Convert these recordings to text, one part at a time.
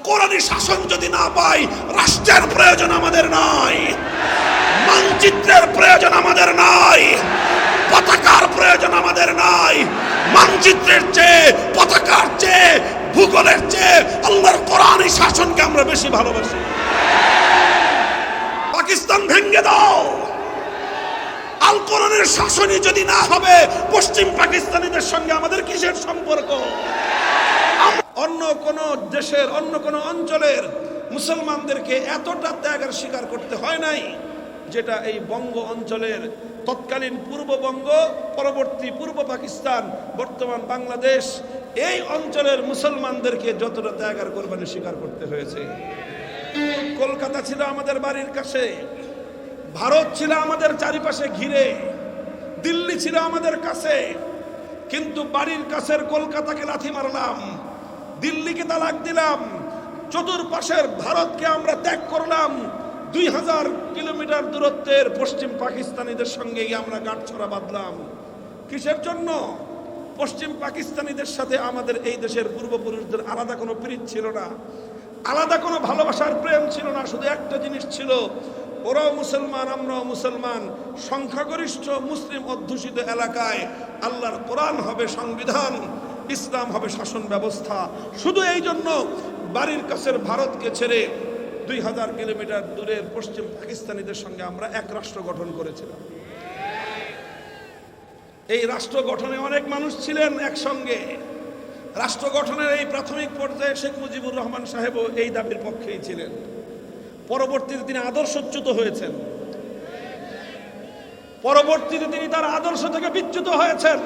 কোরআনী শাসন যদি না পাই, রাষ্ট্রের প্রয়োজন আমাদের নাই, মানচিত্রের প্রয়োজন আমাদের নাই, পতাকার প্রয়োজন আমাদের নাই, মানচিত্রের চেয়ে, পতাকার চেয়ে, ভূগোলের চেয়ে আল্লাহর কোরআনী শাসনকে আমরা বেশি ভালোবাসি। পাকিস্তান ভেঙ্গে দাও। আল কোরআনের শাসনই যদি না হবে, পশ্চিম পাকিস্তানিদের সঙ্গে আমাদের কিসের সম্পর্ক? অন্য কোন দেশের, অন্য কোন অঞ্চলের মুসলমানদেরকে এতটা ত্যাগের স্বীকার করতে হয় নাই, যেটা এই বঙ্গ অঞ্চলের তৎকালীন পূর্ববঙ্গ, পরবর্তী পূর্ব পাকিস্তান, বর্তমান বাংলাদেশ, এই অঞ্চলের মুসলমানদেরকে যতটা ত্যাগের কোরবানি স্বীকার করতে হয়েছে। কলকাতা ছিল আমাদের বাড়ির কাছে, ভারত ছিল আমাদের চারিপাশে ঘিরে, দিল্লি ছিল আমাদের কাছে, কিন্তু বাড়ির কাছের কলকাতাকে লাথি মারলাম। দিল্লিকে তালাক দিলাম। চতুর্পাশের ভারতকে আমরা ত্যাগ করলাম। দুই হাজার কিলোমিটার দূরত্বের পশ্চিম পাকিস্তানিদের সঙ্গে আমরা গাঁটছড়া বাঁধলাম। কিসের জন্য? পশ্চিম পাকিস্তানিদের সাথে আমাদের এই দেশের পূর্বপুরুষদের আলাদা কোনো প্রীত ছিল না। আলাদা কোনো ভালোবাসার প্রেম ছিল না, শুধু একটা জিনিস ছিল। ওরাও মুসলমান, আমরাও মুসলমান। সংখ্যাগরিষ্ঠ মুসলিম অধ্যুষিত এলাকায় আল্লাহর কোরআন হবে সংবিধান। ইসলাম হবে শাসন ব্যবস্থা। শুধু এই জন্য বাড়ির কাছের ভারতকে ছেড়ে দুই হাজার কিলোমিটার দূরের পশ্চিম পাকিস্তানিদের সঙ্গে আমরা এক রাষ্ট্র গঠন করেছিলাম। এই রাষ্ট্র গঠনে অনেক মানুষ ছিলেন একসঙ্গে। রাষ্ট্র গঠনের এই প্রাথমিক পর্যায়ে শেখ মুজিবুর রহমান সাহেবও এই দাবির পক্ষেই ছিলেন। পরবর্তীতে তিনি আদর্শচ্যুত হয়েছেন। পরবর্তীতে তিনি তার আদর্শ থেকে বিচ্যুত হয়েছেন।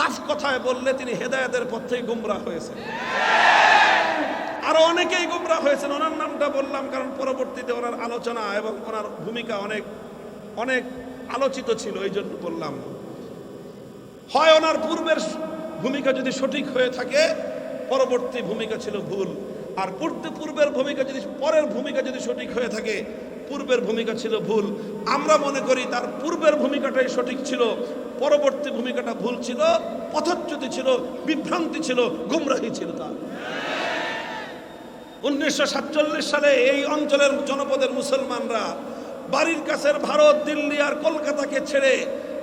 সাফ কথায় বললে তিনি হেদায়েতের পথেই গুমরা হয়েছেন। আরও অনেকেই গুমরা হয়েছেন। ওনার নামটা বললাম কারণ পরবর্তীতে ওনার আলোচনা এবং ওনার ভূমিকা অনেক অনেক আলোচিত ছিল, এই জন্য বললাম। হয় ওনার পূর্বের ভূমিকা যদি সঠিক হয়ে থাকে, পরবর্তী ভূমিকা ছিল ভুল। আর পূর্বে পূর্বের ভূমিকা যদি, পরের ভূমিকা যদি সঠিক হয়ে থাকে পূর্বের ভূমিকা ছিল ভুল। আমরা মনে করি তার পূর্বের ভূমিকাটাই সঠিক ছিল, পরবর্তী ভূমিকাটা ভুল ছিল, পথচ্যুতি ছিল, বিভ্রান্তি ছিল, গুমরাহি ছিল তার। উনিশশো সাতচল্লিশ সালে এই অঞ্চলের জনপদের মুসলমানরা বাড়ির কাছের ভারত, দিল্লি আর কলকাতাকে ছেড়ে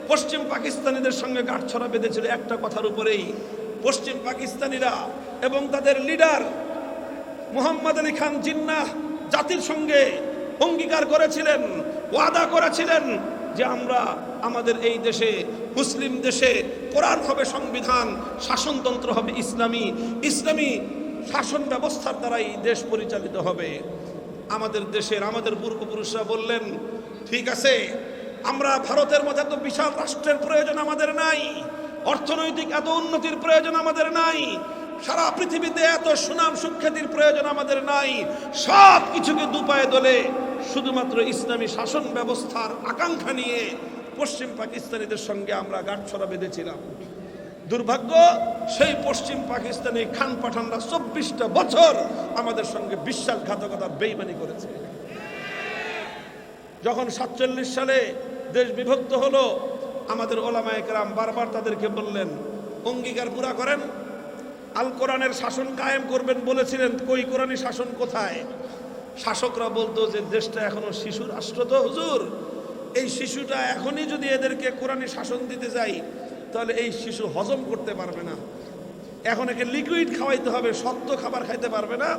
পশ্চিম পাকিস্তানিদের সঙ্গে গাঁটছড়া বেঁধেছিল। একটা কথার উপরেই পশ্চিম পাকিস্তানিরা এবং তাদের লিডার মোহাম্মদ আলী খান জিন্নাহ জাতির সঙ্গে অঙ্গীকার করেছিলেন, ওয়াদা করেছিলেন যে আমরা আমাদের এই দেশে, মুসলিম দেশে কোরআন হবে সংবিধান, শাসনতন্ত্র হবে ইসলামী ইসলামী শাসন ব্যবস্থার দ্বারাই দেশ পরিচালিত হবে। আমাদের দেশের আমাদের পূর্বপুরুষরা বললেন, ঠিক আছে, আমরা ভারতের মধ্যে এত বিশাল রাষ্ট্রের প্রয়োজন আমাদের নাই, অর্থনৈতিক এত উন্নতির প্রয়োজন আমাদের নাই সারা পৃথিবীতে এত সুনাম সুখ্যাতির প্রয়োজন আমাদের নাই। সব কিছুকে দুপায়ে দলে শুধুমাত্র ইসলামী শাসন ব্যবস্থার আকাঙ্ক্ষা নিয়ে পশ্চিম পাকিস্তানিদের সঙ্গে আমরা গাঁটছড়া বেঁধেছিলাম। দুর্ভাগ্য, সেই পশ্চিম পাকিস্তানি খান পাঠানরা চব্বিশটা বছর আমাদের সঙ্গে বিশ্বাসঘাতকতা, বেইমানি করেছে। যখন সাতচল্লিশ সালে দেশ বিভক্ত হলো, আমাদের ওলামায়করাম বারবার তাদেরকে বললেন, অঙ্গীকার পুরা করেন আল কোরআনের শাসন কায়েম করবেন বলেছিলেন, কই কোরআনী শাসন কোথায়? শাসকরা বলতো যে, দেশটা এখনও শিশু রাষ্ট্র তো হুজুর। এই শিশুটা এখনই যদি এদেরকে কোরআনী শাসন দিতে যাই, তাহলে এই শিশু হজম করতে পারবে না। এখন একে লিকুইড খাওয়াইতে হবে, শক্ত খাবার খাইতে পারবে না।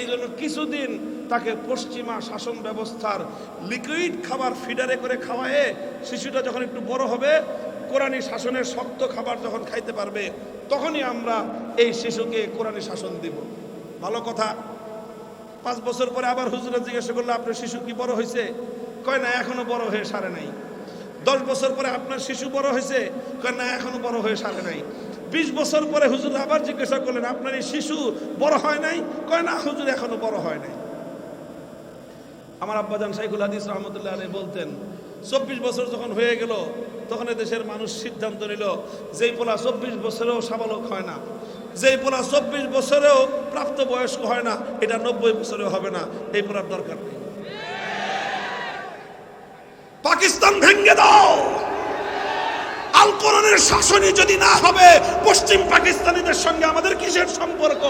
এই জন্য কিছুদিন তাকে পশ্চিমা শাসন ব্যবস্থার লিকুইড খাবার ফিডারে করে খাওয়ায়ে, শিশুটা যখন একটু বড় হবে কোরআনী শাসনের শক্ত খাবার যখন খাইতে পারবে, তখনই আমরা এই শিশুকে কোরআনী শাসন দিব। ভালো কথা। পাঁচ বছর পরে আবার হুজুরা জিজ্ঞাসা করল, আপনার শিশু কি বড় হয়েছে কয়, না, এখনও বড় হয়ে সারে নাই। দশ বছর পরে, আপনার শিশু বড় হয়েছে কয়, না, এখনও বড় হয়ে সারে নাই। বিশ বছর পরে হুজুর আবার জিজ্ঞাসা করলেন, আপনার এই শিশু বড় হয় নাই? কয়, না, হুজুর এখনও বড় হয় নাই। আমার আব্বাজান শাইখুল হাদিস রহমতুল্লাহ বলতেন, চব্বিশ বছর যখন হয়ে গেল তখন দেশের মানুষ সিদ্ধান্ত নিল, যেই পোলা চব্বিশ বছরেও সাবালক হয় না, যেই পোলা চব্বিশ বছরেও প্রাপ্ত বয়স্ক হয় না, এটা নব্বই বছরেও হবে না, এই পোলার দরকার নেই। পাকিস্তান ভেঙ্গে দাও! আল কোরআনের শাসনই যদি না হবে, পশ্চিম পাকিস্তানিদের সঙ্গে আমাদের কিসের সম্পর্ক?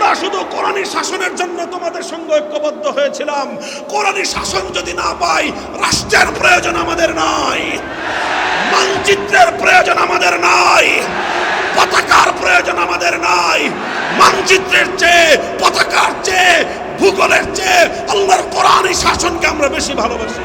আমরা শুধু কোরআনী শাসনের জন্য তোমাদের সঙ্গে ঐক্যবদ্ধ হয়েছিলাম। কোরআনী শাসন যদি না পাই, রাষ্ট্রের প্রয়োজন আমাদের নাই। মানচিত্রের প্রয়োজন আমাদের নাই। পতাকার প্রয়োজন আমাদের নাই। মানচিত্রের চেয়ে, পতাকার চেয়ে, ভূগোলের চেয়ে আল্লাহর কোরআনী শাসনকে আমরা বেশি ভালোবাসি।